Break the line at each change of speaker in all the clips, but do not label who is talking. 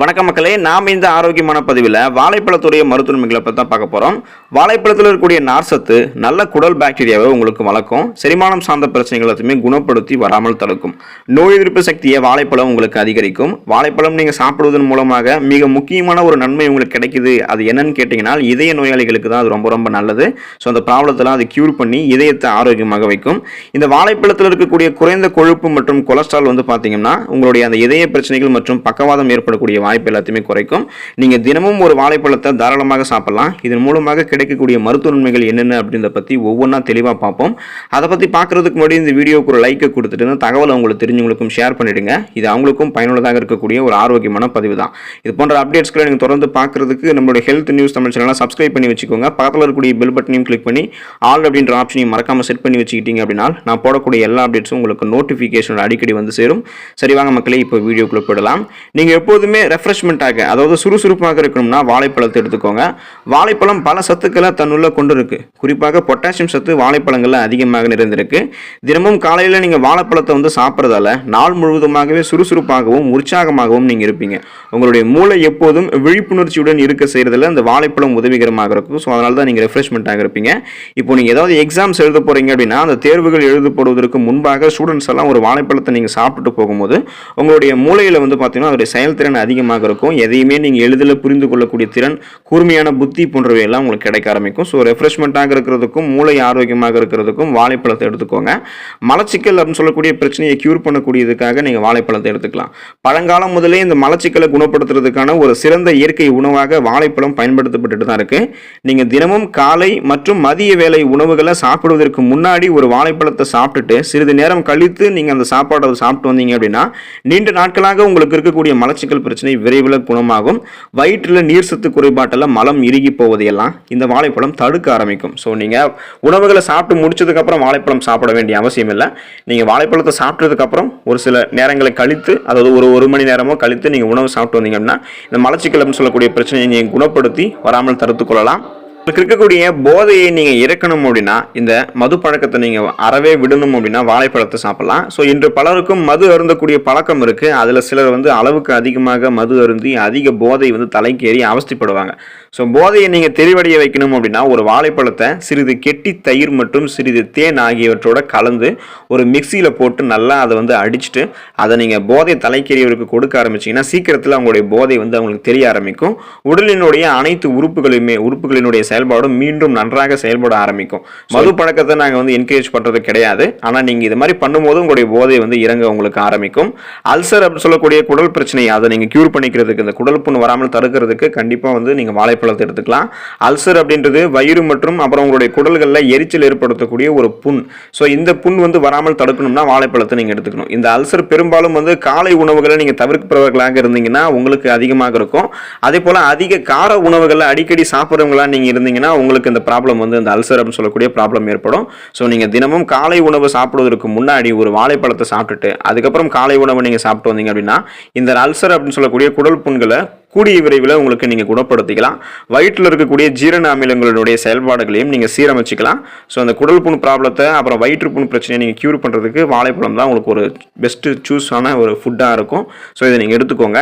வணக்கம் மக்களே நாம் இந்த ஆரோக்கியமான பதிவில் வாழைப்பழத்துடைய மருத்துவமைகளை பற்றி தான் பார்க்க போகிறோம் வாழைப்பழத்தில் இருக்கக்கூடிய நார்சத்து நல்ல குடல் பாக்டீரியாவை உங்களுக்கு வளர்க்கும். செரிமானம் சார்ந்த பிரச்சனைகள் எல்லாத்தையுமே குணப்படுத்தி வராமல் தடுக்கும். நோய் எதிர்ப்பு சக்தியை வாழைப்பழம் உங்களுக்கு அதிகரிக்கும். வாழைப்பழம் நீங்கள் சாப்பிடுவதன் மூலமாக மிக முக்கியமான ஒரு நன்மை உங்களுக்கு கிடைக்குது. அது என்னன்னு கேட்டிங்கன்னா இதய நோயாளிகளுக்கு தான் அது ரொம்ப ரொம்ப நல்லது. ஸோ அந்த ப்ராப்ளத்தெல்லாம் அது க்யூர் பண்ணி இதயத்தை ஆரோக்கியமாக வைக்கும். இந்த வாழைப்பழத்தில் இருக்கக்கூடிய குறைந்த கொழுப்பு மற்றும் கொலஸ்ட்ரால் வந்து பார்த்தீங்கன்னா உங்களுடைய அந்த இதய பிரச்சனைகள் மற்றும் பக்கவாதம் ஏற்படக்கூடிய வாய்ப்பு எல்லாத்தையுமே குறைக்கும். நீங்கள் தினமும் ஒரு வாழைப்பழத்தை தாராளமாக சாப்பிடலாம். இதன் மூலமாக கிடைக்கக்கூடிய மருத்துவ நன்மைகள் என்னென்ன அப்படின்றத பற்றி ஒவ்வொன்றா தெளிவாக பார்ப்போம். அதை பற்றி பார்க்குறதுக்கு முன்னாடி இந்த வீடியோக்கு ஒரு லைக்கை கொடுத்துட்டு இந்த தகவலை உங்களுக்கு தெரிஞ்சவங்களுக்கும் ஷேர் பண்ணிவிடுங்க இது அவங்களுக்கும் பயனுள்ளதாக இருக்கக்கூடிய ஒரு ஆரோக்கியமான பதிவு தான். இது போன்ற அப்டேட்ஸ்களை நீங்கள் தொடர்ந்து பார்க்குறதுக்கு நம்மளுடைய ஹெல்த் நியூஸ் தமிழ் சேனலை சப்ஸ்கிரைப் பண்ணி வச்சுக்கோங்க. பக்கத்தில் இருக்கக்கூடிய பெல் பட்டனையும் கிளிக் பண்ணி ஆல் அப்படின்ற ஆப்ஷனையும் மறக்காமல் செட் பண்ணி வச்சுக்கிட்டீங்க அப்படின்னா நான் போடக்கூடிய எல்லா அப்டேட்ஸும் உங்களுக்கு நோட்டிஃபிகேஷன் அடிக்கடி வந்து சேரும். சரி வாங்க மக்களே இப்போ வீடியோக்குள்ளே போயிடலாம். நீங்கள் எப்போதுமே ரெஃப்ரெஷ்மெண்ட்டாக அதாவது சுறுசுறுப்பாக இருக்கணும்னா வாழைப்பழத்தை எடுத்துக்கோங்க. வாழைப்பழம் பல சத்துக்களை தன்னுள்ள கொண்டு இருக்கு குறிப்பாக பொட்டாசியம் சத்து வாழைப்பழங்களில் அதிகமாக நிறைந்திருக்கு. தினமும் காலையில் நீங்கள் வாழைப்பழத்தை வந்து சாப்பிட்றதால நாள் முழுவதுமாகவே சுறுசுறுப்பாகவும் உற்சாகமாகவும் நீங்கள் இருப்பீங்க. உங்களுடைய மூளை எப்போதும் விழிப்புணர்ச்சியுடன் இருக்க செய்கிறதுல இந்த வாழைப்பழம் உதவிகரமாக இருக்கும். ஸோ அதனால தான் நீங்கள் ரெஃப்ரெஷ்மெண்ட்டாக இருப்பீங்க. இப்போ நீங்கள் ஏதாவது எக்ஸாம்ஸ் எழுத போகிறீங்க அப்படின்னா அந்த தேர்வுகள் எழுதப்படுவதற்கு முன்பாக ஸ்டூடெண்ட்ஸ் எல்லாம் ஒரு வாழைப்பழத்தை நீங்கள் சாப்பிட்டு போகும்போது உங்களுடைய மூளையில் வந்து பார்த்தீங்கன்னா அதோடைய செயல்திறன் அதிகமாக இருக்கும். எதையுமே நீங்கள் எளிதில் புரிந்து கொள்ளக்கூடிய திறன் கூர்மையான புத்தி போன்றவையெல்லாம் உங்களுக்கு கிடைக்க ஆரம்பிக்கும். ஸோ ரெஃப்ரெஷ்மெண்ட்டாக இருக்கிறதுக்கும் மூளை ஆரோக்கியமாக இருக்கிறதுக்கும் வாழைப்பழத்தை எடுத்துக்கோங்க. மலச்சிக்கல் அப்படின்னு சொல்லக்கூடிய பிரச்சனையை க்யூர் பண்ணக்கூடியதுக்காக நீங்கள் வாழைப்பழத்தை எடுத்துக்கலாம். பழங்காலம் முதலே இந்த மலச்சிக்கலை குணப்படுத்துறதுக்கான ஒரு சிறந்த இயற்கை உணவாக வாழைப்பழம் பயன்படுத்தப்பட்டுட்டு தான் இருக்கு. நீங்கள் தினமும் காலை மற்றும் மதிய வேலை உணவுகளை சாப்பிடுவதற்கு முன்னாடி ஒரு வாழைப்பழத்தை சாப்பிட்டுட்டு சிறிது நேரம் கழித்து நீங்கள் அந்த சாப்பாடை சாப்பிட்டு வந்தீங்க அப்படின்னா நீண்ட நாட்களாக உங்களுக்கு இருக்கக்கூடிய மலச்சிக்கல் பிரச்சனை விரைவில் குணமாகும். வயிற்றில் நீர் சத்து குறைபாட்டில் மலம் இறுகி போவதையெல்லாம் இந்த வாழைப்பழம் தடுக்க ஆரம்பிக்கும். ஸோ நீங்கள் உணவுகளை சாப்பிட்டு முடிச்சதுக்கப்புறம் வாழைப்பழம் சாப்பிட வேண்டிய அவசியம் இல்லை. நீங்கள் வாழைப்பழத்தை சாப்பிட்டதுக்கப்புறம் ஒரு சில நேரங்களை கழித்து அதாவது ஒரு ஒரு மணி நேரமோ கழித்து நீங்கள் உணவு சாப்பிட்டு வந்தீங்கன்னா இந்த மலச்சிக்கல் சொல்லக்கூடிய பிரச்சனையை நீங்கள் குணப்படுத்தி வராமல் தடுத்துக்கொள்ளலாம் கொள்ளலாம் இருக்கக்கூடிய போதையை நீங்கள் இறக்கணும் அப்படின்னா இந்த மது பழக்கத்தை நீங்கள் அறவே விடணும் அப்படின்னா வாழைப்பழத்தை சாப்பிடலாம். ஸோ இன்று பலருக்கும் மது அருந்தக்கூடிய பழக்கம் இருக்குது அதில் சிலர் வந்து அளவுக்கு அதிகமாக மது அருந்தி அதிக போதை வந்து தலைக்கேறி அவஸ்திப்படுவாங்க. ஸோ போதையை நீங்கள் தெளிவடைய வைக்கணும் அப்படின்னா ஒரு வாழைப்பழத்தை சிறிது கெட்டி தயிர் மற்றும் சிறிது தேன் ஆகியவற்றோட கலந்து ஒரு மிக்சியில் போட்டு நல்லா அதை வந்து அடிச்சுட்டு அதை நீங்கள் போதை தலைக்கேறியவருக்கு கொடுக்க ஆரம்பிச்சீங்கன்னா சீக்கிரத்தில் அவங்களுடைய போதை வந்து அவங்களுக்கு தெரிய ஆரம்பிக்கும். உடலினுடைய அனைத்து உறுப்புகளுமே உறுப்புகளினுடைய செயல்பாடும் மீண்டும் நன்றாக செயல்பட ஆரம்பிக்கும். மது பழக்கத்தை நாங்கள் வந்து என்கரேஜ் பண்ணுறது கிடையாது. ஆனால் நீங்கள் இது மாதிரி பண்ணும்போது உங்களுடைய போதை வந்து இறங்க உங்களுக்கு ஆரம்பிக்கும். அல்சர் அப்படின்னு சொல்லக்கூடிய குடல் பிரச்சனை அதை நீங்கள் க்யூர் பண்ணிக்கிறதுக்கு இந்த குடல் புண் வராமல் தடுக்கிறதுக்கு கண்டிப்பாக வந்து நீங்கள் வாழைப்பழத்தை எடுத்துக்கலாம். அல்சர் அப்படின்றது வயிறு மற்றும் அப்புறம் உங்களுடைய குடல்களில் எரிச்சல் ஏற்படுத்தக்கூடிய ஒரு புண். ஸோ இந்த புண் வந்து வராமல் தடுக்கணும்னா வாழைப்பழத்தை நீங்கள் எடுத்துக்கணும். இந்த அல்சர் பெரும்பாலும் வந்து காலை உணவுகளை நீங்கள் தவிர்க்கிறவர்களாக இருந்தீங்கன்னா உங்களுக்கு அதிகமாக இருக்கும். அதே போல் அதிக கார உணவுகளை அடிக்கடி சாப்பிட்றவங்களா நீங்கள் இருந்தீங்கன்னா உங்களுக்கு இந்த ப்ராப்ளம் வந்து இந்த அல்சர் அப்படின்னு சொல்லக்கூடிய ப்ராப்ளம் ஏற்படும். ஸோ நீங்கள் தினமும் காலை உணவு சாப்பிடுவதற்கு முன்னாடி ஒரு வாழைப்பழத்தை சாப்பிட்டுட்டு அதுக்கப்புறம் காலை உணவு நீங்கள் சாப்பிட்டு வந்தீங்க அப்படின்னா இந்த அல்சர் அப்படின்னு சொல்லக்கூடிய குடல் புண்களை கூடிய விரைவில் உங்களுக்கு நீங்கள் குணப்படுத்திக்கலாம். வயிற்றில் இருக்கக்கூடிய ஜீரண அமிலங்களுடைய செயல்பாடுகளையும் நீங்கள் சீரமைச்சிக்கலாம். ஸோ அந்த குடல் புண் ப்ராப்ளத்தை அப்புறம் வயிற்று புண் பிரச்சனையை நீங்கள் க்யூர் பண்ணுறதுக்கு வாழைப்பழம் தான் உங்களுக்கு ஒரு பெஸ்ட்டு சூஸான ஒரு ஃபுட்டாக இருக்கும். ஸோ இதை நீங்கள் எடுத்துக்கோங்க.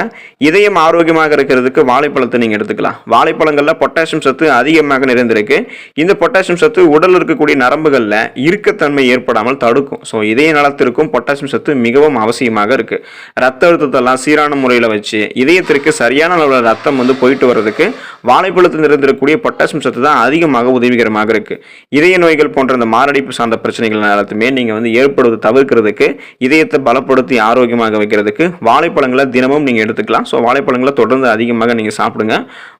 இதயம் ஆரோக்கியமாக இருக்கிறதுக்கு வாழைப்பழத்தை நீங்கள் எடுத்துக்கலாம். வாழைப்பழங்களில் பொட்டாசியம் சத்து அதிகமாக நிறைந்திருக்கு. இந்த பொட்டாசியம் சத்து உடலில் இருக்கக்கூடிய நரம்புகளில் இறுக்கத்தன்மை ஏற்படாமல் தடுக்கும். ஸோ இதய நலத்திற்கும் பொட்டாசியம் சத்து மிகவும் அவசியமாக இருக்குது ரத்த அழுத்தத்தெல்லாம் சீரான முறையில் வச்சு இதயத்திற்கு சரியான அளவில் ரத்தம் வந்து போயிட்டு வர்றதுக்கு வாழைப்பழத்தில் இருந்திருக்கக்கூடிய பொட்டாசியம் சத்து தான் அதிகமாக உதவிகரமாக இருக்குது இதய நோய்கள் போன்ற இந்த மாரடைப்பு சார்ந்த பிரச்சனைகள் எல்லாத்தையுமே நீங்கள் வந்து ஏற்படுவது தவிர்க்கிறதுக்கு இதயத்தை பலப்படுத்தி ஆரோக்கியமாக வைக்கிறதுக்கு வாழைப்பழங்களை தினமும் நீங்கள் எடுத்துக்கலாம். ஸோ வாழைப்பழங்களை தொடர்ந்து அதிகமாக நீங்கள் சாப்பிடுங்க.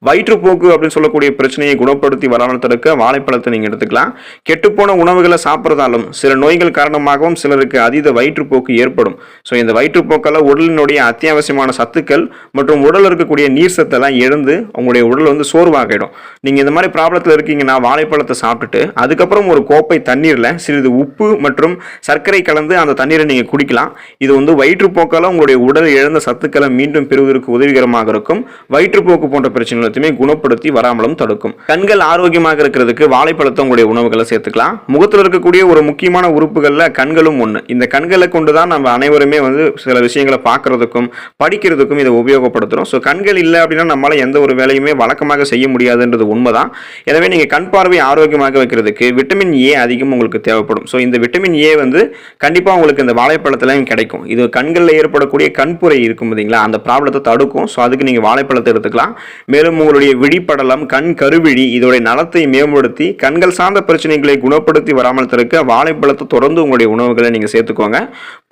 வயிற்றுப்போக்கு அப்படின்னு சொல்லக்கூடிய பிரச்சனையை குணப்படுத்தி வராமல் தடுக்க வாழைப்பழத்தை நீங்கள் எடுத்துக்கலாம். கெட்டுப்போன உணவுகளை சாப்பிட்றதாலும் சில நோய்கள் காரணமாகவும் சிலருக்கு அதீத வயிற்றுப்போக்கு ஏற்படும். ஸோ இந்த வயிற்றுப்போக்கால் உடலினுடைய அத்தியாவசியமான சத்துக்கள் மற்றும் உடல் இருக்கக்கூடிய இருக்கக்கூடிய நீர் சத்தெல்லாம் இழந்து உங்களுடைய உடல் வந்து சோர்வாகிடும். நீங்கள் இந்த மாதிரி ப்ராப்ளத்தில் இருக்கீங்கன்னா வாழைப்பழத்தை சாப்பிட்டுட்டு அதுக்கப்புறம் ஒரு கோப்பை தண்ணீரில் சிறிது உப்பு மற்றும் சர்க்கரை கலந்து அந்த தண்ணீரை நீங்கள் குடிக்கலாம். இது வந்து வயிற்றுப்போக்கால் உங்களுடைய உடல் இழந்த சத்துக்களை மீண்டும் பெறுவதற்கு உதவிகரமாக இருக்கும். வயிற்றுப்போக்கு போன்ற பிரச்சனை எல்லாத்தையுமே குணப்படுத்தி வராமலும் தடுக்கும். கண்கள் ஆரோக்கியமாக இருக்கிறதுக்கு வாழைப்பழத்தை உங்களுடைய உணவுகளை சேர்த்துக்கலாம். முகத்தில் இருக்கக்கூடிய ஒரு முக்கியமான உறுப்புகளில் கண்களும் ஒன்று இந்த கண்களை கொண்டு தான் நம்ம அனைவருமே வந்து சில விஷயங்களை பார்க்கறதுக்கும் படிக்கிறதுக்கும் இதை உபயோகப்படுத்துகிறோம் ஸோ கண்கள் இல்லை அப்படின்னா நம்மளால் எந்த ஒரு வேலையுமே வழக்கமாக செய்ய முடியாதுன்றது உண்மைதான். எனவே நீங்கள் கண் பார்வை ஆரோக்கியமாக வைக்கிறதுக்கு விட்டமின் ஏ அதிகம் உங்களுக்கு தேவைப்படும். ஸோ இந்த விட்டமின் ஏ வந்து கண்டிப்பாக உங்களுக்கு இந்த வாழைப்பழத்துலையும் கிடைக்கும். இது கண்களில் ஏற்படக்கூடிய கண்புரை இருக்கும் பார்த்தீங்களா அந்த ப்ராப்ளத்தை தடுக்கும். ஸோ அதுக்கு நீங்கள் வாழைப்பழத்தை எடுத்துக்கலாம். மேலும் உங்களுடைய விழிப்படலம் கண் கருவிழி இதோடைய நலத்தை மேம்படுத்தி கண்கள் சார்ந்த பிரச்சனைகளை குணப்படுத்தி வராமல் தடுக்க வாழைப்பழத்தை தொடர்ந்து உங்களுடைய உணவுகளை நீங்கள் சேர்த்துக்கோங்க.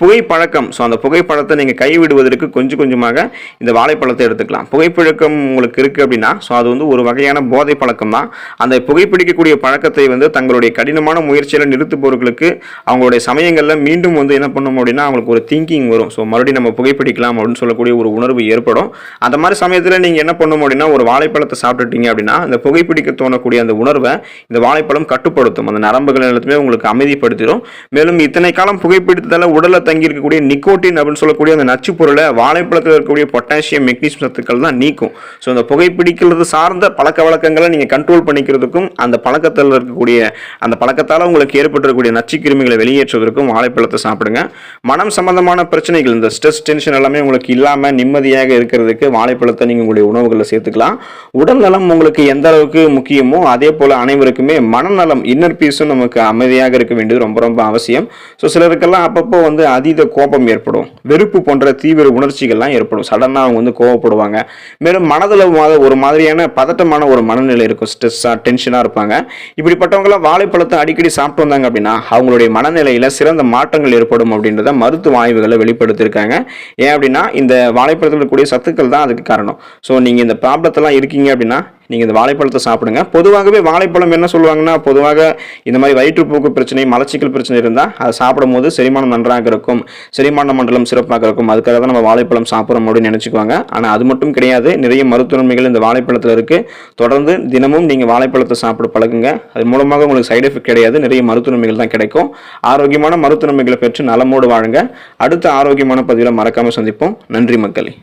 புகைப்பழக்கம். ஸோ அந்த புகைப்பழத்தை நீங்கள் கைவிடுவதற்கு கொஞ்சம் கொஞ்சமாக இந்த வாழைப்பழத்தை எடுத்துக்கலாம். புகைப்பழக்கம் உங்களுக்கு இருக்குது அப்படின்னா ஸோ அது வந்து ஒரு வகையான போதை பழக்கம் தான். அந்த புகைப்பிடிக்கக்கூடிய பழக்கத்தை வந்து தங்களுடைய கடினமான முயற்சியில் நிறுத்துபவர்களுக்கு அவங்களுடைய சமயங்களில் மீண்டும் வந்து என்ன பண்ணும் அப்படின்னா அவங்களுக்கு ஒரு திங்கிங் வரும். ஸோ மறுபடியும் நம்ம புகைப்பிடிக்கலாம் அப்படின்னு சொல்லக்கூடிய ஒரு உணர்வு ஏற்படும். அந்த மாதிரி சமயத்தில் நீங்கள் என்ன பண்ணும் அப்படின்னா ஒரு வாழைப்பழத்தை சாப்பிட்டுட்டீங்க அப்படின்னா அந்த புகைப்பிடிக்க தோணக்கூடிய அந்த உணர்வை இந்த வாழைப்பழம் கட்டுப்படுத்தும். அந்த நரம்புகள் எல்லாத்தையுமே உங்களுக்கு அமைதிப்படுத்திடும். மேலும் இத்தனை காலம் புகைப்பிடித்ததால் உடலில் தங்கி இருக்கக்கூடிய நிக்கோட்டின் அப்படின்னு சொல்லக்கூடிய அந்த நச்சு பொருளை வாழைப்பழத்தில் இருக்கக்கூடிய பொட்டாசியம் மெக்னீசியம் சத்துக்கள் தான் நீக்கும். ஸோ அந்த புகைப்பிடிக்கிறது சார்ந்த பழக்க வழக்கங்களை நீங்கள் கண்ட்ரோல் பண்ணிக்கிறதுக்கும் அந்த பழக்கத்தில் இருக்கக்கூடிய அந்த பழக்கத்தால் உங்களுக்கு ஏற்பட்டிருக்கக்கூடிய நச்சுக்கிருமிகளை வெளியேற்றுவதற்கும் வாழைப்பழத்தை சாப்பிடுங்க. மனம் சம்பந்தமான பிரச்சனைகள் இந்த ஸ்ட்ரெஸ் டென்ஷன் எல்லாமே உங்களுக்கு இல்லாமல் நிம்மதியாக இருக்கிறதுக்கு வாழைப்பழத்தை நீங்கள் உங்களுடைய உணவுகளில் சேர்த்துக்கலாம். உடல்நலம் உங்களுக்கு எந்த அளவுக்கு முக்கியமோ அதே போல் அனைவருக்குமே மனநலம் இன்னர் பீஸும் நமக்கு அமைதியாக இருக்க வேண்டியது ரொம்ப ரொம்ப அவசியம். ஸோ சிலருக்கெல்லாம் அப்பப்போ வந்து அதீத கோபம் ஏற்படும். வெறுப்பு போன்ற தீவிர உணர்ச்சிகள்லாம் ஏற்படும். சடனாக அவங்க வந்து கோவப்படுவாங்க. மேலும் மனதில் ஒரு மாதிரியான பதட்டமான ஒரு மனநிலை இருக்கும் ஸ்ட்ரெஸ்ஸாக டென்ஷனாக இருப்பாங்க. இப்படிப்பட்டவங்களாம் வாழைப்பழத்தை அடிக்கடி சாப்பிட்டு வந்தாங்க அப்படின்னா அவங்களுடைய மனநிலையில் சிறந்த மாற்றங்கள் ஏற்படும் அப்படின்றத மருத்துவ ஆய்வுகளை வெளிப்படுத்தியிருக்காங்க. ஏன் அப்படின்னா இந்த வாழைப்பழத்தில் இருக்கக்கூடிய சத்துக்கள் தான் அதுக்கு காரணம். ஸோ நீங்கள் இந்த ப்ராப்ளத்தெல்லாம் இருக்கீங்க அப்படின்னா நீங்கள் இந்த வாழைப்பழத்தை சாப்பிடுங்க. பொதுவாகவே வாழைப்பழம் என்ன சொல்லுவாங்கன்னா பொதுவாக இந்த மாதிரி வயிற்றுப்போக்கு பிரச்சனை மலச்சிக்கல் பிரச்சனை இருந்தால் அதை சாப்பிடும்போது செரிமானம் நன்றாக இருக்கும். செரிமான மண்டலம் சிறப்பாக இருக்கும். அதுக்காக தான் நம்ம வாழைப்பழம் சாப்பிட்றோம் அப்படின்னு நினச்சிக்குவாங்க. ஆனால் அது மட்டும் கிடையாது. நிறைய மருத்துவன்மைகள் இந்த வாழைப்பழத்தில் இருக்குது தொடர்ந்து தினமும் நீங்கள் வாழைப்பழத்தை சாப்பிட பழகுங்க. அது மூலமாக உங்களுக்கு சைடு எஃபெக்ட் கிடையாது. நிறைய மருத்துவன்மைகள் தான் கிடைக்கும். ஆரோக்கியமான மருத்துவன்மைகளை பெற்று நலமோடு வாழுங்க. அடுத்த ஆரோக்கியமான பதிவில் மறக்காமல் சந்திப்போம். நன்றி மக்களே.